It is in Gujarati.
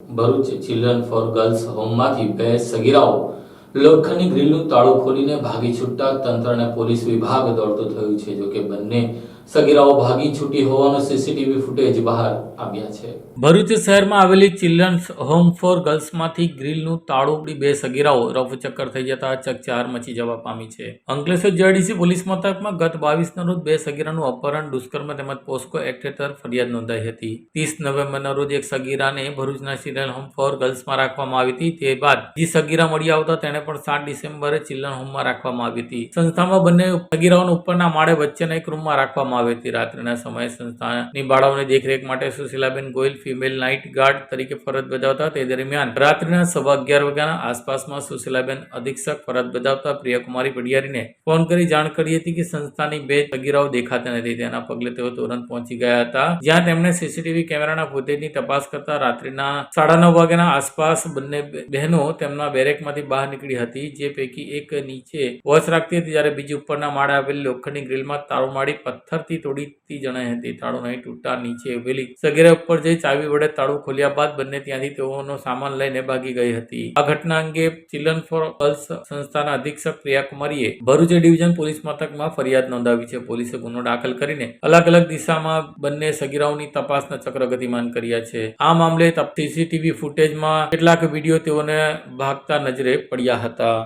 ભરૂચ ચિલ્ડ્રન ફોર ગર્લ્સ હોમમાંથી બે સગીરાઓ લોખંડની ગ્રીલનું તાળું ખોલીને ભાગી છૂટતા તંત્ર અને પોલીસ વિભાગ દોડતું થયું છે. જોકે બંને સગીરાઓ ભાગી છૂટી હોવાનો સીસીટીવી ફૂટેજ બહાર આવ્યા છે. ભરૂચ શહેરમાં આવેલી ચિલ્ડ્રન્સ હોમ ફોર ગર્લ્સમાંથી ગ્રીલનું તાળું ઉડી બે સગીરાઓ રફચક્કર થઈ જતા ચકચાર મચી જવા પામી છે. અંકલેશ્વર જીઆઈડીસી પોલીસ મથકમાં ગત બાવીસના રોજ બે સગીરાનું અપહરણ, દુષ્કર્મ તેમજ પોસ્કો એક્ટ હેઠળ ફરિયાદ નોંધાઈ હતી. ત્રીસ નવેમ્બરના રોજ એક સગીરાને ભરૂચના ચિલ્ડ્રન હોમ ફોર ગર્લ્સમાં રાખવામાં આવી હતી. તે બાદ જે સગીરા મળી આવતા તેણે પણ સાત ડિસેમ્બરે ચિલ્ડ્રન હોમમાં રાખવામાં આવી હતી. સંસ્થામાં બંને સગીરાઓને ઉપરના માળે વચ્ચેના એક રૂમમાં રાખવામાં આવી હતી રાત્રિના સમયે સંસ્થાની બાળાઓની દેખરેખ માટે Sushilaben Goyal female night guard તરીકે ફરજ બજાવતા તે દરમિયાન રાત્રિના સવા અગિયાર વાગ્યાના આસપાસમાં સુશીલાબેન અધિક્ષક ફરજ બજાવતા પ્રિયકુમારી પડિયારીને ફોન કરી જાણ કરી હતી કે સંસ્થાની બે સગીરાઓ દેખાતા નથી. તેના પગલે તેઓ તુરંત પહોંચી ગયા હતા. જ્યાં તેમણે સીસીટીવી કેમેરાના ફૂટેજની તપાસ કરતા રાત્રિના સાડા નવ વાગ્યાના આસપાસ બંને બહેનો તેમના બેરેકમાંથી બહાર નીકળી હતી, જે પૈકી એક નીચે વોચ રાખતી હતી, જ્યારે બીજી ઉપરના માળે આવેલી લોખંડની ગ્રીલમાં તાળું મારી પથ્થરથી તોડીતી જણાઈ હતી. તાળું નહીં તૂટતા નીચે ઉભેલી સગીરા ઉપર જઈ ચાવી વડે તાળું ખોલ્યા બાદ બંને ત્યાંથી તેઓનો સામાન લઈને ભાગી ગઈ હતી. આ ઘટના અંગે ચિલ્ડ્રન ફોર ગર્લ્સ સંસ્થાના અધિક્ષક પ્રિયા કુમારીએ ભરૂચ ડિવિઝન પોલીસ મથકમાં ફરિયાદ નોંધાવી છે. પોલીસે ગુનો દાખલ કરીને અલગ અલગ દિશામાં બંને સગીરાઓની તપાસના ચક્ર ગતિમાન કર્યા છે. આ મામલે સીસીટીવી ફૂટેજમાં કેટલાક વીડિયો તેઓને ભાગતા નજરે પડ્યા હતા.